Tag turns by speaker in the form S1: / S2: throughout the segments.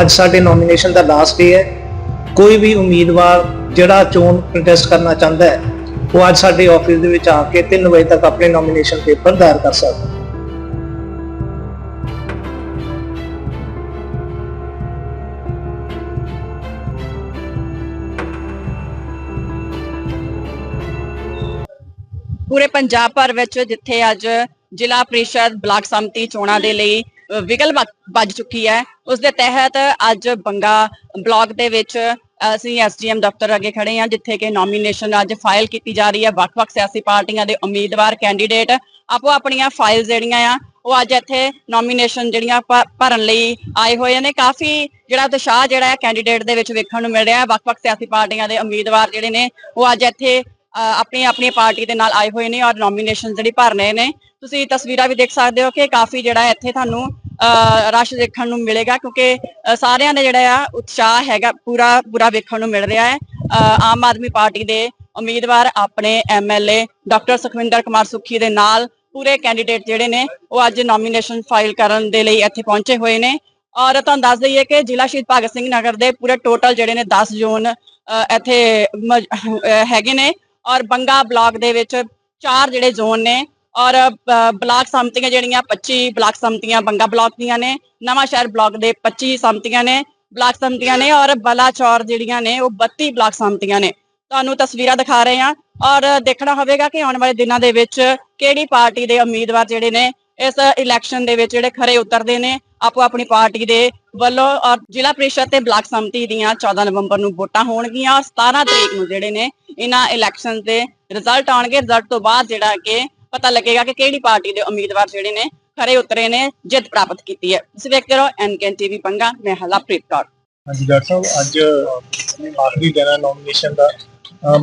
S1: ਅੱਜ ਸਾਡੇ ਨੋਮੀਨੇਸ਼ਨ ਦਾ last day ਹੈ। ਕੋਈ ਵੀ ਉਮੀਦਵਾਰ ਜਿਹੜਾ ਚੋਣ ਕੰਟੈਸਟ ਕਰਨਾ ਚਾਹੁੰਦਾ ਹੈ, ਉਹ ਅੱਜ ਸਾਡੇ ਆਫਿਸ ਦੇ ਵਿੱਚ ਆ ਕੇ 3 ਵਜੇ ਤੱਕ ਆਪਣੇ ਨੋਮੀਨੇਸ਼ਨ ਪੇਪਰ ਦਾਇਰ ਕਰ ਸਕਦਾ ਹੈ।
S2: ਪੂਰੇ ਪੰਜਾਬ ਭਰ ਵਿੱਚ ਜਿੱਥੇ ਅੱਜ ਜ਼ਿਲ੍ਹਾ ਪ੍ਰੀਸ਼ਦ ਬਲਾਕ ਸੰਮਤੀ ਚੋਣਾਂ ਦੇ ਲਈ ਵਿਗਲ ਵੱਜ- ਚੁੱਕੀ ਹੈ। ਉਸ ਦੇ ਤਹਿਤ ਅੱਜ ਬੰਗਾ ਬਲਾਕ ਦੇ ਵਿੱਚ ਅਸੀਂ ਐਸਡੀਐਮ ਦਫ਼ਤਰ ਅੱਗੇ ਖੜੇ ਹਾਂ ਜਿੱਥੇ ਕਿ ਨੋਮੀਨੇਸ਼ਨ ਅੱਜ ਫਾਈਲ ਕੀਤੀ ਜਾ ਰਹੀ ਹੈ। ਵੱਖ-ਵੱਖ ਸਿਆਸੀ ਪਾਰਟੀਆਂ ਦੇ ਉਮੀਦਵਾਰ ਕੈਂਡੀਡੇਟ ਆਪੋ ਆਪਣੀਆਂ ਫਾਈਲ ਜਿਹੜੀਆਂ ਆ ਉਹ ਅੱਜ ਇੱਥੇ ਨੋਮੀਨੇਸ਼ਨ ਜਿਹੜੀਆਂ ਭ- ਭਰਨ ਲਈ ਆਏ ਹੋਏ ਨੇ। ਕਾਫੀ ਜਿਹੜਾ ਉਤਸ਼ਾਹ ਜਿਹੜਾ ਹੈ ਕੈਂਡੀਡੇਟ ਦੇ ਵਿੱਚ ਵੇਖਣ ਨੂੰ ਮਿਲ ਰਿਹਾ ਹੈ। ਵੱਖ-ਵੱਖ ਸਿਆਸੀ ਪਾਰਟੀਆਂ ਦੇ ਉਮੀਦਵਾਰ ਜਿਹੜੇ ਨੇ ਉਹ ਅੱਜ ਇੱਥੇ ਅ, ਆਪਣੀ ਆਪਣੀ ਪਾਰਟੀ ਦੇ ਨਾਲ ਆਏ ਹੋਏ ਨੇ ਔਰ ਨੋਮੀਨੇਸ਼ਨ ਜਿਹੜੀ ਭਰ ਰਹੇ ਨੇ। ਤੁਸੀਂ ਤਸਵੀਰਾਂ ਵੀ ਦੇਖ ਸਕਦੇ ਹੋ ਕਿ ਕਾਫੀ ਜਿਹੜਾ ਇੱਥੇ ਤੁਹਾਨੂੰ ਰਸ਼ ਦੇਖਣ ਨੂੰ ਮਿਲੇਗਾ ਕਿਉਂਕਿ ਸਾਰਿਆਂ ਦਾ ਜਿਹੜਾ ਆ, ਉਤਸ਼ਾਹ ਹੈਗਾ, ਪੂਰਾ ਪੂਰਾ ਵੇਖਣ ਨੂੰ ਮਿਲ ਰਿਹਾ ਹੈ। ਆਮ ਆਦਮੀ ਪਾਰਟੀ ਦੇ ਉਮੀਦਵਾਰ ਆਪਣੇ ਐਮਐਲਏ ਡਾਕਟਰ ਸੁਖਵਿੰਦਰ ਕੁਮਾਰ ਸੁੱਖੀ ਦੇ ਨਾਲ ਪੂਰੇ ਕੈਂਡੀਡੇਟ ਜਿਹੜੇ ਨੇ, ਉਹ ਅੱਜ ਨੋਮੀਨੇਸ਼ਨ ਫਾਈਲ ਕਰਨ ਦੇ ਲਈ ਇੱਥੇ ਪਹੁੰਚੇ ਹੋਏ ਨੇ। ਔਰ ਤੁਹਾਨੂੰ ਦੱਸ ਦਈਏ ਕਿ ਜ਼ਿਲ੍ਹਾ ਸ਼ਹੀਦ ਭਗਤ ਸਿੰਘ ਨਗਰ ਦੇ ਪੂਰੇ ਟੋਟਲ ਜਿਹੜੇ ਨੇ 10 ਜ਼ੋਨ ਇੱਥੇ ਹੈਗੇ ਨੇ। ਔਰ ਬੰਗਾ ਬਲਾਕ ਦੇ ਵਿੱਚ ਚਾਰ ਜਿਹੜੇ ਜ਼ੋਨ ਨੇ ਔਰ ਬਲਾਕ ਸੰਮਤੀਆਂ ਜਿਹੜੀਆਂ 25 ਬਲਾਕ ਸੰਮਤੀਆਂ, ਬੰਗਾ ਬਲਾਕ ਦੀਆਂ ਨੇ, ਨਵਾਂ ਸ਼ਹਿਰ ਬਲਾਕ ਦੇ 25 ਸੰਮਤੀਆਂ ਨੇ, ਬਲਾਕ ਸੰਮਤੀਆਂ ਨੇ ਔਰ ਬਲਾਚੌਰ ਜਿਹੜੀਆਂ ਨੇ, ਉਹ 32 ਬਲਾਕ ਸੰਮਤੀਆਂ ਨੇ। ਤੁਹਾਨੂੰ ਤਸਵੀਰਾਂ ਦਿਖਾ ਰਹੇ ਹਾਂ ਔਰ ਦੇਖਣਾ ਹੋਵੇਗਾ ਕਿ ਆਉਣ ਵਾਲੇ ਦਿਨਾਂ ਦੇ ਵਿੱਚ ਕਿਹੜੀ ਪਾਰਟੀ ਦੇ ਉਮੀਦਵਾਰ ਜਿਹੜੇ ਨੇ, ਇਸ ਇਲੈਕਸ਼ਨ ਦੇ ਵਿੱਚ ਜਿਹੜੇ ਖਰੇ ਉਤਰਦੇ ਨੇ, ਆਪੋ ਆਪਣੀ ਪਾਰਟੀ ਦੇ ਵੱਲੋਂ ਔਰ ਜ਼ਿਲ੍ਹਾ ਪ੍ਰੀਸ਼ਦ ਤੇ ਬਲਾਕ ਸੰਮਤੀ ਦੀਆਂ 14 ਨਵੰਬਰ ਨੂੰ ਵੋਟਾਂ ਹੋਣਗੀਆਂ ਔਰ 17 ਤਰੀਕ ਨੂੰ ਜਿਹੜੇ ਨੇ, ਇਹਨਾਂ ਇਲੈਕਸ਼ਨ ਦੇ ਰਿਜ਼ਲਟ ਆਉਣਗੇ। ਰਿਜ਼ਲਟ ਤੋਂ ਬਾਅਦ ਜਿਹੜਾ ਕਿ ਪਤਾ ਲੱਗੇਗਾ ਕਿ ਕਿਹੜੀ ਪਾਰਟੀ ਦੇ ਉਮੀਦਵਾਰ ਜਿਹੜੇ ਨੇ ਖਰੇ ਉਤਰੇ ਨੇ ਜਿੱਤ ਪ੍ਰਾਪਤ ਕੀਤੀ ਹੈ। ਤੁਸੀਂ ਵੇਖਦੇ ਰਹੋ ਐਨਕੇਨ ਟੀਵੀ ਪੰਗਾ। ਮੈਂ ਹਲਾਪ੍ਰੀਤ ਕੌਰ।
S3: ਹਾਂਜੀ ਡਾਕਟਰ ਸਾਹਿਬ ਅੱਜ ਆਖਰੀ ਦਿਨ ਹੈ ਨੋਮੀਨੇਸ਼ਨ ਦਾ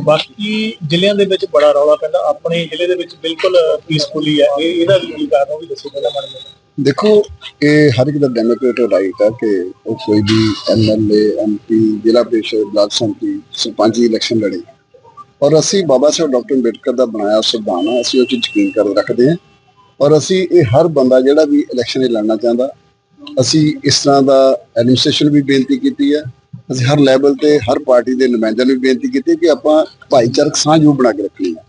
S3: ਬਾਕੀ ਜ਼ਿਲ੍ਹਿਆਂ ਦੇ ਵਿੱਚ ਬੜਾ ਰੌਲਾ ਪੈਂਦਾ। ਆਪਣੇ ਜ਼ਿਲ੍ਹੇ ਦੇ ਵਿੱਚ ਬਿਲਕੁਲ ਪੀਸਫੁਲੀ ਹੈ ਇਹ ਇਹਦਾ ਵੀ ਕੀ ਕਾਰਨ ਉਹ ਵੀ ਦੱਸੋ ਪਹਿਲਾਂ ਮਾੜਾ
S4: ਦੇਖੋ ਇਹ ਹਰ ਇੱਕ ਦਾ ਡੈਮੋਕ੍ਰੇਟਿਕ ਰਾਈਟ ਹੈ ਕਿ ਉਹ ਕੋਈ ਵੀ ਐਮਐਲਏ ਐਮਪੀ ਜ਼ਿਲ੍ਹਾ ਪ੍ਰੀਸ਼ਦ ਬਲਾਕ ਸੰਮਤੀ ਸਰਪੰਚ ਇਲੈਕਸ਼ਨ ਲੜੇ। ਔਰ ਅਸੀਂ ਬਾਬਾ ਸਾਹਿਬ ਡਾਕਟਰ ਅੰਬੇਡਕਰ ਦਾ ਬਣਾਇਆ ਸੰਵਿਧਾਨ ਆ ਅਸੀਂ ਉਹ 'ਚ ਯਕੀਨ ਕਰ ਰੱਖਦੇ ਹਾਂ। ਔਰ ਅਸੀਂ ਇਹ ਹਰ ਬੰਦਾ ਜਿਹੜਾ ਵੀ ਇਲੈਕਸ਼ਨ ਲੜਨਾ ਚਾਹੁੰਦਾ, ਅਸੀਂ ਇਸ ਤਰ੍ਹਾਂ ਦਾ ਐਡਮਿਨਿਸਟ੍ਰੇਸ਼ਨ ਵੀ ਬੇਨਤੀ ਕੀਤੀ ਹੈ। ਅਸੀਂ ਹਰ ਲੈਵਲ ਤੇ, ਹਰ ਪਾਰਟੀ ਦੇ ਨੁਮਾਇੰਦਿਆਂ ਨੂੰ ਵੀ ਬੇਨਤੀ ਕੀਤੀ ਕਿ ਆਪਾਂ ਭਾਈਚਾਰਕ ਸਾਂਝ ਉਹ ਬਣਾ ਕੇ ਰੱਖਣੀ ਹੈ।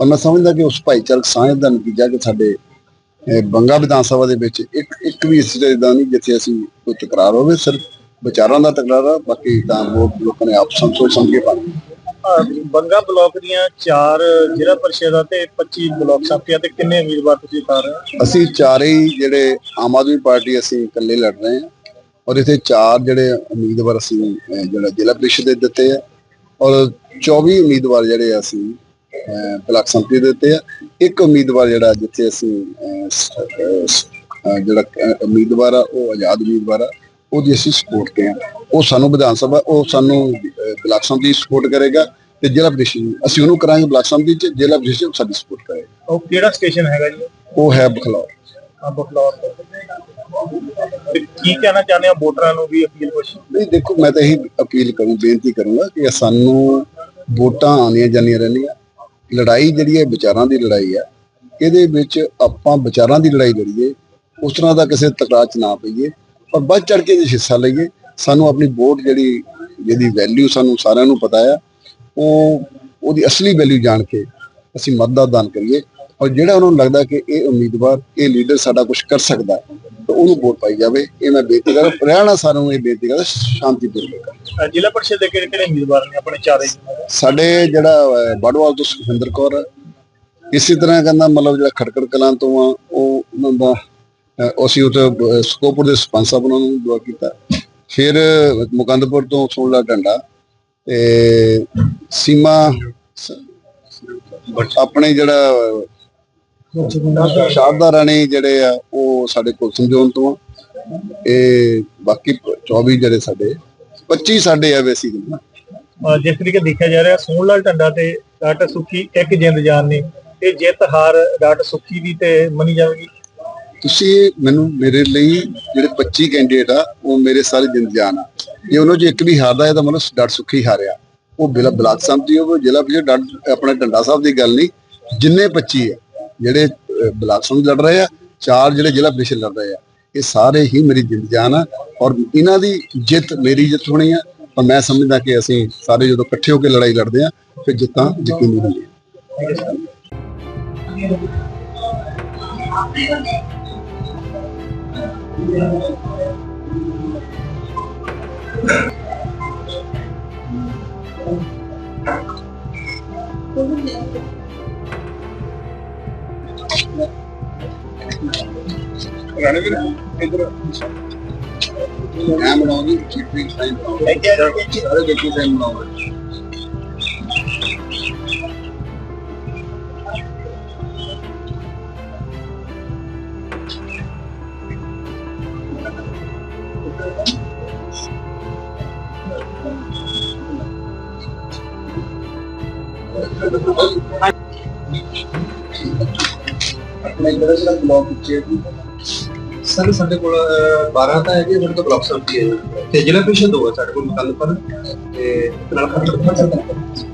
S4: ਔਰ ਮੈਂ ਸਮਝਦਾ ਕਿ ਉਸ ਭਾਈਚਾਰਕ ਸਾਂਝ ਦਾ ਨਤੀਜਾ ਕਿ ਸਾਡੇ ਬੰਗਾ ਵਿਧਾਨ ਸਭਾ ਦੇ ਵਿੱਚ ਇੱਕ ਇੱਕ ਵੀ ਇਸ ਇਦਾਂ ਨਹੀਂ ਜਿੱਥੇ ਅਸੀਂ ਕੋਈ ਤਕਰਾਰ ਹੋਵੇ, ਸਿਰਫ ਵਿਚਾਰਾਂ ਦਾ ਤਕਰਾਰ ਆ, ਬਾਕੀ ਤਾਂ ਵੋਟ ਲੋਕਾਂ ਨੇ ਆਪ ਸੋਚ ਸਮਝ ਕੇ ਪਾਣੀ
S3: ਬੰਗਾ ਬਲਾਕ ਦੀਆਂ ਚਾਰ ਜ਼ਿਲ੍ਹਾ ਪਰਿਸ਼ਦਾਂ ਤੇ 25 ਬਲਾਕ ਸੰਮਤੀਆਂ ਤੇ ਕਿੰਨੇ ਉਮੀਦਵਾਰ ਤੁਸੀਂ ਕਰ ਰਹੇ ਹੋ?
S4: ਅਸੀਂ ਚਾਰੇ ਹੀ ਜਿਹੜੇ ਆਮ ਆਦਮੀ ਪਾਰਟੀ ਅਸੀਂ ਇਕੱਲੇ ਲੜ ਰਹੇ ਹਾਂ ਔਰ ਇੱਥੇ ਚਾਰ ਜਿਹੜੇ ਉਮੀਦਵਾਰ ਅਸੀਂ ਜਿਹੜਾ ਜ਼ਿਲ੍ਹਾ ਪ੍ਰੀਸ਼ਦ ਦੇ ਦਿੱਤੇ ਆ ਔਰ 24 ਉਮੀਦਵਾਰ ਜਿਹੜੇ ਅਸੀਂ ਬਲਾਕ ਸੰਪਤੀ ਦੇ ਦਿੱਤੇ ਆ। ਇੱਕ ਉਮੀਦਵਾਰ ਜਿਹੜਾ ਜਿੱਥੇ ਅਸੀਂ ਜਿਹੜਾ ਉਮੀਦਵਾਰ ਆ, ਉਹ ਆਜ਼ਾਦ ਉਮੀਦਵਾਰ ਆ। ਉਹਦੀ ਅਸੀਂ ਸਪੋਰਟ ਤੇ ਆ ਉਹ ਸਾਨੂੰ ਵਿਧਾਨ ਸਭਾ ਉਹ ਸਾਨੂੰ ਬਲਾਕ ਸੰਮਤੀ ਸਪੋਰਟ ਕਰੇਗਾ ਤੇ ਜ਼ਿਲ੍ਹਾ ਪ੍ਰੀਸ਼ਦ ਅਸੀਂ ਉਹਨੂੰ ਕਰਾਂਗੇ ਬਲਾਕ ਸੰਮਤੀ ਚ ਜ਼ਿਲ੍ਹਾ ਪ੍ਰੀਸ਼ਦ ਸਾਡੀ ਸਪੋਰਟ ਕਰੇਗਾ।
S3: ਉਹ ਕਿਹੜਾ ਸਟੇਸ਼ਨ ਹੈਗਾ ਜੀ?
S4: ਉਹ ਹੈ ਬਖਲੌਰ।
S3: ਆ ਬਖਲੌਰ ਕੀ ਕਹਿਣਾ ਚਾਹੁੰਦੇ ਆ ਵੋਟਰਾਂ ਨੂੰ ਵੀ ਅਪੀਲ ਕੁਛ?
S4: ਨਹੀਂ ਦੇਖੋ ਮੈਂ ਤਾਂ ਇਹੀ ਅਪੀਲ ਕਰੂੰ ਬੇਨਤੀ ਕਰੂੰਗਾ ਕਿ ਸਾਨੂੰ ਵੋਟਾਂ ਆਉਣੀਆਂ ਜਾਂਦੀਆਂ ਰਹਿੰਦੀਆਂ। ਲੜਾਈ ਜਿਹੜੀ ਹੈ ਵਿਚਾਰਾਂ ਦੀ ਲੜਾਈ ਹੈ। ਇਹਦੇ ਵਿੱਚ ਆਪਾਂ ਵਿਚਾਰਾਂ ਦੀ ਲੜਾਈ ਲੜੀਏ। ਉਸ ਤਰ੍ਹਾਂ ਦਾ ਕਿਸੇ ਤਕਰਾਰ 'ਚ ਨਾ ਪਈਏ। ਔਰ ਵੱਧ ਚੜ ਕੇ ਜੇ ਹਿੱਸਾ ਲਈਏ ਸਾਨੂੰ ਆਪਣੀ ਵੋਟ ਜਿਹੜੀ ਜਿਹਦੀ ਵੈਲਿਊ ਸਾਨੂੰ ਸਾਰਿਆਂ ਨੂੰ ਪਤਾ ਆ ਉਹ ਉਹਦੀ ਅਸਲੀ ਵੈਲਿਊ ਜਾਣ ਕੇ ਅਸੀਂ ਮਤਦਾਨ ਦਾਨ ਕਰੀਏ ਔਰ ਜਿਹੜਾ ਉਹਨਾਂ ਨੂੰ ਲੱਗਦਾ ਕਿ ਇਹ ਉਮੀਦਵਾਰ ਇਹ ਲੀਡਰ ਸਾਡਾ ਕੁਝ ਕਰ ਸਕਦਾ ਤਾਂ ਉਹਨੂੰ ਵੋਟ ਪਾਈ ਜਾਵੇ ਇਹ ਮੈਂ ਬੇਨਤੀ ਕਰ ਰਹਿਣਾ ਸਾਰਿਆਂ ਨੂੰ ਇਹ ਬੇਨਤੀ ਕਰਦਾ ਸ਼ਾਂਤੀਪੂਰਵਕ
S3: ਜ਼ਿਲ੍ਹਾ ਪਰਿਸ਼ਦ ਦੇ ਕਿਹੜੇ ਕਿਹੜੇ ਉਮੀਦਵਾਰ ਨੇ ਆਪਣੇ ਚਾਰੇ?
S4: ਸਾਡੇ ਜਿਹੜਾ ਬਾੜਵਾਲ ਤੋਂ ਸੁਖਵਿੰਦਰ ਕੌਰ। ਇਸੇ ਤਰ੍ਹਾਂ ਕਹਿੰਦਾ ਮਤਲਬ ਜਿਹੜਾ ਖੜਕੜ ਕਲਾਂ ਤੋਂ ਆ ਉਹ ਉਹਨਾਂ ਦਾ ਅਸੀਂ ਉਹ ਸਕੋਪੁਰ ਦੇ ਸਰਪੰਚ ਸਾਹਿਬ ਉਹਨਾਂ ਨੂੰ ਦੁਆ ਕੀਤਾ। ਫਿਰ ਮੁਕੰਦਪੁਰ ਤੋਂ ਸੋਲਾ ਡੰਡਾ ਤੇ ਸੀਮਾ ਆਪਣੇ ਜਿਹੜਾ ਸ਼ਾਰਦਾ ਰਾਣੀ ਜਿਹੜੇ ਆ, ਉਹ ਸਾਡੇ ਕੋਲ ਸਮਝਾਉਣ ਤੋਂ ਇਹ ਬਾਕੀ 24 ਜਿਹੜੇ ਸਾਡੇ 25 ਸਾਡੇ ਆ ਬੇਸਿਕਲੀ
S3: ਜਿਸ ਤਰੀਕੇ ਦੇਖਿਆ ਜਾ ਰਿਹਾ ਸੋਹਣ ਲਾਲ ਟੰਡਾ ਤੇ ਡਾਕਟਰ ਸੁੱਖੀ ਇੱਕ ਜਿੰਦ ਜਾਨ ਨੇ। ਇਹ ਜਿੱਤ ਹਾਰ ਡਾਕਟਰ ਸੁੱਖੀ ਦੀ ਤੇ ਮੰਨੀ ਜਾਵੇਗੀ।
S4: ਤੁਸੀਂ ਮੈਨੂੰ ਮੇਰੇ ਲਈ ਜਿਹੜੇ 25 ਕੈਂਡੀਡੇਟ ਆ, ਉਹ ਮੇਰੇ ਸਾਰੇ ਜਿੰਦ ਜਾਨ ਆ। ਜੇ ਉਹਨਾਂ 'ਚ ਇੱਕ ਵੀ ਹਾਰਦਾ ਹੈ ਤਾਂ ਮਤਲਬ ਡਾਟ ਸੁੱਖੀ ਹਾਰਿਆ। ਉਹ ਬਿਲਾ ਬਲਾਕ ਸੰਮਤੀ ਹੋਵੇ, ਜ਼ਿਲ੍ਹਾ ਪ੍ਰੀਸ਼ਦ ਡਾਟ ਆਪਣਾ ਡੰਡਾ ਸਾਹਿਬ ਦੀ ਗੱਲ ਨਹੀਂ। ਜਿੰਨੇ 25 ਆ ਜਿਹੜੇ ਬਲਾਕ ਸੰਮਤੀ ਲੜ ਰਹੇ ਆ, ਚਾਰ ਜਿਹੜੇ ਜ਼ਿਲ੍ਹਾ ਪ੍ਰੀਸ਼ਦ ਲੜ ਰਹੇ ਆ, ਇਹ ਸਾਰੇ ਹੀ ਮੇਰੀ ਜਿੰਦ ਜਾਨ ਆ। ਔਰ ਇਹਨਾਂ ਦੀ ਜਿੱਤ ਮੇਰੀ ਜਿੱਤ ਹੋਣੀ ਆ। ਔਰ ਮੈਂ ਸਮਝਦਾ ਕਿ ਅਸੀਂ ਸਾਰੇ ਜਦੋਂ ਇਕੱਠੇ ਹੋ ਕੇ ਲੜਾਈ ਲੜਦੇ ਆ, ਫਿਰ ਜਿੱਤਾਂ ਯਕੀਨੀ ਹੁੰਦੀਆਂ రణవీర్ ఎదురు రామరావు కిడ్నీ సైన్ రావు సరే కిడ్నీ సైన్ రావు ਆਪਣੇ ਜਿਹੜਾ ਜਿਹੜਾ ਬਲੌਕ ਵਿੱਚ
S5: ਸਰ ਸਾਡੇ ਕੋਲ ਅਹ, 12 ਤਾਂ ਹੈਗੇ ਸਾਡੇ ਕੋਲ ਬਲਾਕ ਸਬਜ਼ੀ ਹੈ। ਤੇ ਜ਼ਿਲ੍ਹਾ ਪ੍ਰੀਸ਼ਦ ਦੋ ਹੈ ਸਾਡੇ ਕੋਲ ਮੁਕੱਲਫਰ ਤੇ ਨਾਲ ਖੱਟਰ
S4: ਸਾਰੇ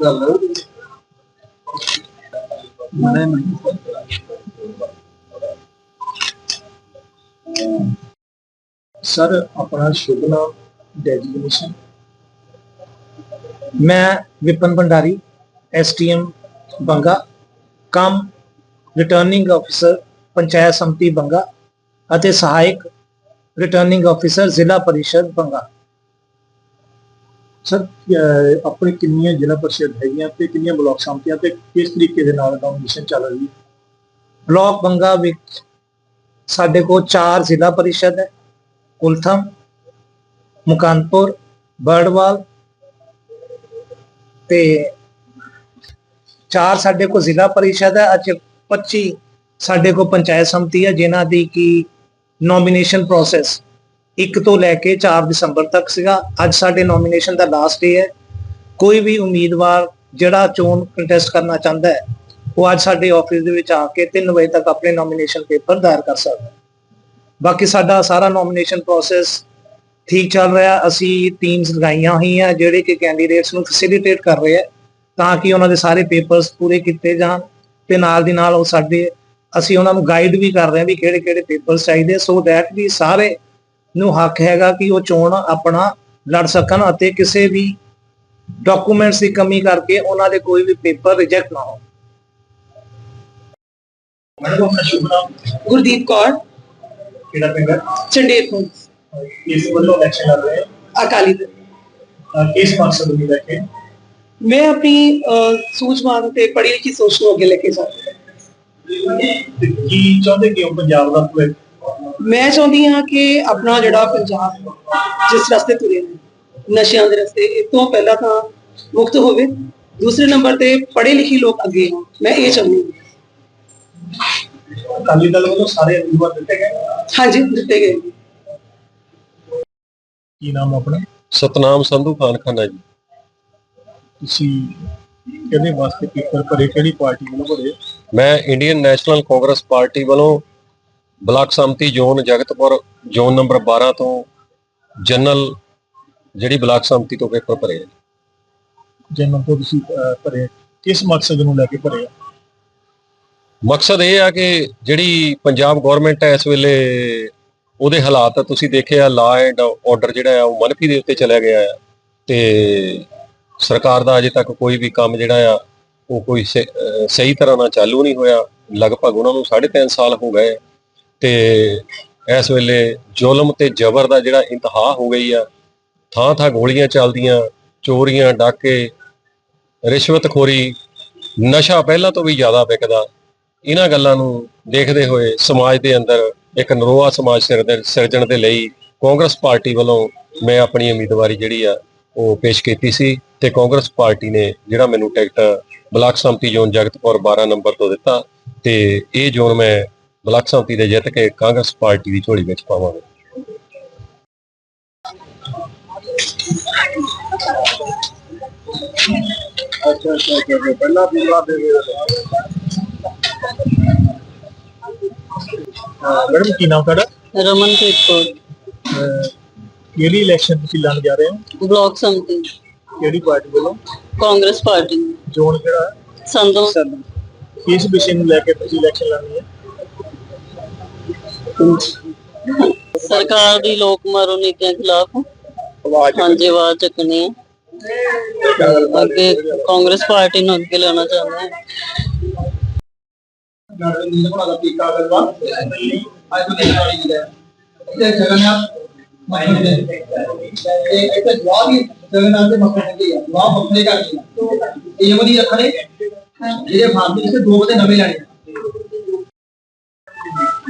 S4: ਦੇ ਵਿੱਚ ਬਾਰਾਂ ਬੱਚੇ
S3: ਸਰ ਆਪਣਾ ਸ਼ੁਭ ਨਾਮ ਡੈਜਿਗਨੇਸ਼ਨ
S1: ਮੈਂ Vipan Bhandari STM Banga cum returning ਅਫਸਰ ਪੰਚਾਇਤ ਸਮਤੀ ਬੰਗਾ ਅਤੇ ਸਹਾਇਕ ਰਿਟਰਨਿੰਗ ਅਫਸਰ ਜ਼ਿਲ੍ਹਾ ਪਰਿਸ਼ਦ ਬੰਗਾ
S3: ਸਰ ਆਪਣੇ ਕਿੰਨੀਆਂ ਜ਼ਿਲ੍ਹਾ ਪਰਿਸ਼ਦ ਹੈਗੀਆਂ ਤੇ ਕਿੰਨੀਆਂ ਬਲਾਕ ਸੰਮਤੀਆਂ ਤੇ ਕਿਸ ਤਰੀਕੇ ਦੇ ਨਾਲ ਨੋਮੀਨੇਸ਼ਨ ਚੱਲ ਰਹੀ ਹੈ?
S1: ਬਲਾਕ ਬੰਗਾ ਵਿੱਚ ਸਾਡੇ ਕੋਲ ਚਾਰ ਜ਼ਿਲ੍ਹਾ ਪਰਿਸ਼ਦ ਹੈ। ਕੁਲਥਮ ਮੁਕਾਨਪੁਰ ਬਰਡਵਾਲ ਤੇ ਚਾਰ ਸਾਡੇ ਕੋਲ ਜ਼ਿਲ੍ਹਾ ਪਰਿਸ਼ਦ ਹੈ। ਅੱਜ 25 ਸਾਡੇ ਕੋਲ ਪੰਚਾਇਤ ਸਮਤੀ ਹੈ, ਜਿਨ੍ਹਾਂ ਦੀ ਕੀ ਨੋਮੀਨੇਸ਼ਨ ਪ੍ਰੋਸੈਸ 1 ਤੋਂ ਲੈ ਕੇ 4 ਦਸੰਬਰ ਤੱਕ ਸੀਗਾ। ਅੱਜ ਸਾਡੇ ਨੋਮੀਨੇਸ਼ਨ ਦਾ ਲਾਸਟ ਡੇ ਹੈ। ਕੋਈ ਵੀ ਉਮੀਦਵਾਰ ਜਿਹੜਾ ਚੋਣ ਕੰਟੈਸਟ ਕਰਨਾ ਚਾਹੁੰਦਾ ਹੈ, ਉਹ ਅੱਜ ਸਾਡੇ ਆਫਿਸ ਦੇ ਵਿੱਚ ਆ ਕੇ 3 ਵਜੇ ਤੱਕ ਆਪਣੇ ਨੋਮੀਨੇਸ਼ਨ ਪੇਪਰ ਦਾਇਰ ਕਰ ਸਕਦਾ ਹੈ। ਬਾਕੀ ਸਾਡਾ ਸਾਰਾ ਨੋਮੀਨੇਸ਼ਨ ਪ੍ਰੋਸੈਸ ਠੀਕ ਚੱਲ ਰਿਹਾ। ਅਸੀਂ ਟੀਮਸ ਲਗਾਈਆਂ ਹੋਈਆਂ, ਜਿਹੜੇ ਕਿ ਕੈਂਡੀਡੇਟਸ ਨੂੰ ਫੈਸਿਲਿਟੇਟ ਕਰ ਰਹੇ ਹੈ, ਤਾਂ ਕਿ ਉਹਨਾਂ ਦੇ ਸਾਰੇ ਪੇਪਰਸ ਪੂਰੇ ਕੀਤੇ ਜਾਣ ਤੇ ਨਾਲ ਦੀ ਨਾਲ ਉਹ ਸਾਡੇ ਅਸੀਂ ਉਹਨਾਂ ਨੂੰ ਗਾਈਡ ਵੀ ਕਰ ਰਹੇ ਹਾਂ ਵੀ ਕਿਹੜੇ ਕਿਹੜੇ ਪੇਪਰਸ ਚਾਹੀਦੇ ਸੋ ਦੈਟ ਵੀ ਸਾਰੇ ਨੂੰ ਹੱਕ ਹੈਗਾ ਕਿ ਉਹ ਚੋਣ ਆਪਣਾ ਲੜ ਸਕਣ ਅਤੇ ਕਿਸੇ ਵੀ ਡਾਕੂਮੈਂਟਸ ਦੀ ਕਮੀ ਕਰਕੇ ਉਹਨਾਂ ਦੇ ਕੋਈ ਵੀ ਪੇਪਰ ਰਿਜੈਕਟ ਨਾ ਹੋ
S3: ਮੈਡਮ ਆਪਣਾ ਸ਼ੁਭ ਨਾਮ?
S6: ਗੁਰਦੀਪ ਕੌਰ।
S3: ਕਿਹੜਾ ਪਿੰਡ ਹੈ? ਇਸ ਵੱਲੋਂ ਇਲੈਕਸ਼ਨ ਲੜ ਰਹੇ
S6: ਅਕਾਲੀ ਦਲ।
S3: ਕਿਸ ਮਕਸਦ ਨੂੰ ਲੈ ਕੇ?
S6: ਮੈਂ ਆਪਣੀ ਸੂਝਵਾਨ ਤੇ ਪੜ੍ਹੀ ਲਿਖੀ ਸੋਚ ਨੂੰ ਅੱਗੇ ਲੈ ਕੇ ਜਾ ਰਹੀ। ਹਾਂ
S3: ਤੇ ਕੀ ਚਾਹੁੰਦੇ ਕਿ ਉਹ ਪੰਜਾਬ ਦਾ ਭਵਿੱਖ
S6: ਮੈਂ ਚਾਹੁੰਦੀ ਹਾਂ ਕਿ ਆਪਣਾ ਜਿਹੜਾ ਪੰਜਾਬ ਜਿਸ ਰਸਤੇ ਤੁਰੇ ਨੇ ਨਸ਼ਿਆਂ ਦੇ ਰਸਤੇ ਇਹ ਤੋਂ ਪਹਿਲਾਂ ਤਾਂ ਮੁਕਤ ਹੋਵੇ। ਦੂਸਰੇ ਨੰਬਰ ਤੇ ਪੜ੍ਹੇ ਲਿਖੇ ਲੋਕ ਅੱਗੇ ਮੈਂ ਇਹ ਚਾਹੁੰਦੀ ਹਾਂ।
S3: ਅਕਾਲੀ ਦਲ ਵੱਲੋਂ ਸਾਰੇ ਉਮੀਦਵਾਰ ਦਿੱਤੇ ਗਏ?
S6: ਹਾਂਜੀ ਦਿੱਤੇ ਗਏ।
S3: ਕੀ ਨਾਮ ਆਪਣਾ?
S7: ਸਤਨਾਮ ਸੰਧੂ ਖਾਨ ਖਾਨਾ ਜੀ।
S3: ਤੁਸੀਂ ਕਿਹਦੇ ਵਾਸਤੇ ਪੇਪਰ ਭਰੇ ਕਿਹੜੀ ਪਾਰਟੀ ਵੱਲੋਂ ਭਰੇ?
S7: ਮੈਂ ਇੰਡੀਅਨ ਨੈਸ਼ਨਲ ਕਾਂਗਰਸ ਪਾਰਟੀ ਵੱਲੋਂ ਬਲਾਕ ਸੰਮਤੀ ਜ਼ੋਨ ਜਗਤਪੁਰ ਜ਼ੋਨ ਨੰਬਰ 12 ਤੋਂ ਜਨਰਲ ਜਿਹੜੀ ਬਲਾਕ ਸੰਮਤੀ ਤੋਂ ਪੇਪਰ ਭਰੇ ਆ।
S3: ਜਨਮ ਤੋਂ ਤੁਸੀਂ ਅਹ, ਭਰੇ ਕਿਸ ਮਕਸਦ ਨੂੰ ਲੈ ਕੇ ਭਰੇ ਆ?
S7: ਮਕਸਦ ਇਹ ਆ ਕਿ ਜਿਹੜੀ ਪੰਜਾਬ ਗਵਰਨਮੈਂਟ ਹੈ ਇਸ ਵੇਲੇ ਉਹਦੇ ਹਾਲਾਤ ਤੁਸੀਂ ਦੇਖਿਆ ਲਾ ਐਂਡ ਆਰਡਰ ਜਿਹੜਾ ਆ ਉਹ ਮਨਫੀ ਦੇ ਉੱਤੇ ਚਲਿਆ ਗਿਆ ਆ ਤੇ ਸਰਕਾਰ ਦਾ ਅਜੇ ਤੱਕ ਕੋਈ ਵੀ ਕੰਮ ਜਿਹੜਾ ਆ ਉਹ ਕੋਈ ਸ- ਅਹ ਸਹੀ ਤਰ੍ਹਾਂ ਨਾਲ ਚਾਲੂ ਨਹੀਂ ਹੋਇਆ ਲਗਭਗ ਉਹਨਾਂ ਨੂੰ 3.5 ਸਾਲ ਹੋ ਗਏ ਤੇ ਇਸ ਵੇਲੇ ਜ਼ੁਲਮ ਤੇ ਜ਼ਬਰ ਦਾ ਜਿਹੜਾ ਇੰਤਹਾ ਹੋ ਗਈ ਆ, ਥਾਂ ਥਾਂ ਗੋਲੀਆਂ ਚੱਲਦੀਆਂ, ਚੋਰੀਆਂ, ਡਾਕੇ, ਰਿਸ਼ਵਤਖੋਰੀ, ਨਸ਼ਾ ਪਹਿਲਾਂ ਤੋਂ ਵੀ ਜ਼ਿਆਦਾ ਵਿਕਦਾ। ਇਹਨਾਂ ਗੱਲਾਂ ਨੂੰ ਦੇਖਦੇ ਹੋਏ ਸਮਾਜ ਦੇ ਅੰਦਰ ਇੱਕ ਨਰੋਆ ਸਮਾਜ ਸਿਰਜਣ ਸਿਰਜਣ ਦੇ ਲਈ ਕਾਂਗਰਸ ਪਾਰਟੀ ਵੱਲੋਂ ਮੈਂ ਆਪਣੀ ਉਮੀਦਵਾਰੀ ਜਿਹੜੀ ਆ, ਉਹ ਪੇਸ਼ ਕੀਤੀ ਸੀ ਤੇ ਕਾਂਗਰਸ ਪਾਰਟੀ ਨੇ ਜਿਹੜਾ ਮੈਨੂੰ ticket block samiti zone Jagatpur 12 number ਤੋਂ ਦਿੱਤਾ ਤੇ ਇਹ ਜ਼ੋਨ ਮੈਂ ਬਲਾਕ ਸੰਮਤੀ ਦੇ ਜਿੱਤ ਕੇ ਕਾਂਗਰਸ ਪਾਰਟੀ ਦੀ ਝੋਲੀ ਵਿੱਚ ਪਾਵਾਂਗਾ।
S3: ਅੱਛਾ ਅੱਛਾ ਅੱਛਾ ਪਹਿਲਾਂ ਪੂਰਾ ਦੇ ਮੈਡਮ ਕੀ ਨਾਮ ਤੁਹਾਡਾ?
S8: ਰਮਨਪ੍ਰੀਤ ਕੌਰ।
S3: ਅਹ ਕਿਹੜੀ ਇਲੈਕਸ਼ਨ ਤੁਸੀਂ ਲੜਨ ਜਾ ਰਹੇ ਹੋ?
S8: ਬਲਾਕ ਸੰਮਤੀ।
S3: ਕਿਹੜੀ ਪਾਰਟੀ ਵੱਲੋਂ?
S8: ਕਾਂਗਰਸ ਪਾਰਟੀ।
S3: ਜ਼ੋਨ ਕਿਹੜਾ?
S8: ਸੰਦੋਂ
S3: ਕਿਸ ਵਿਸ਼ੇ ਨੂੰ ਲੈ ਕੇ ਤੁਸੀਂ ਇਲੈਕਸ਼ਨ ਲੜਨੀ ਹੈ?
S8: ਸਰਕਾਰ ਦੀ ਲੋਕ ਮਾਰੋ ਨੀਤੀਆਂ ਖਿਲਾਫ।
S3: ਆਵਾਜ਼
S8: ਹਾਂਜੀ ਆਵਾਜ਼ ਚੱਕਣੀ ਹੈ ਅੱਗੇ ਕਾਂਗਰਸ ਪਾਰਟੀ ਨੂੰ ਅੱਗੇ ਲੈਣਾ ਚਾਹੁੰਦੇ ਹਾਂ
S5: ਇਹ ਵਧੀ ਰੱਖਣੇ। ਜਿਹੜੇ ਫਾਰਮ ਦੇ ਦੋ ਬੰਦੇ ਨਵੇਂ ਲੈਣੇ।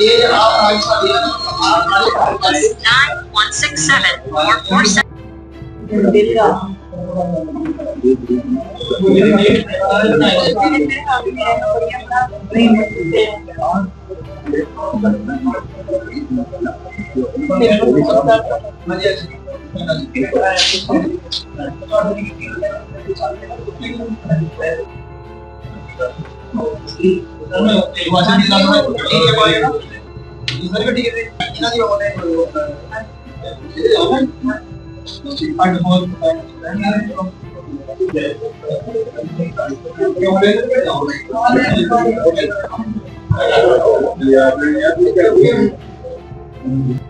S5: ये आप भाई साहब Thank you. ਵਾਸ਼ਰ ਦੀ ਗੱਲ ਠੀਕ ਹੈ ਬਾਈ ਨਾ ਇਹਨਾਂ ਦੀ ਠੀਕ ਹੈ ਇਹਨਾਂ ਦੀ ਹੋਣੇ ਇਹ ਆਉਣ ਅੱਡ ਬਹੁਤ
S9: ਰਹਿਣਾ ਹੈ ਕਿਉਂ ਲੈ ਕੇ ਜਾਉਂਦੇ ਯਾਰ
S3: ਯਾਰ ਠੀਕ ਹੈ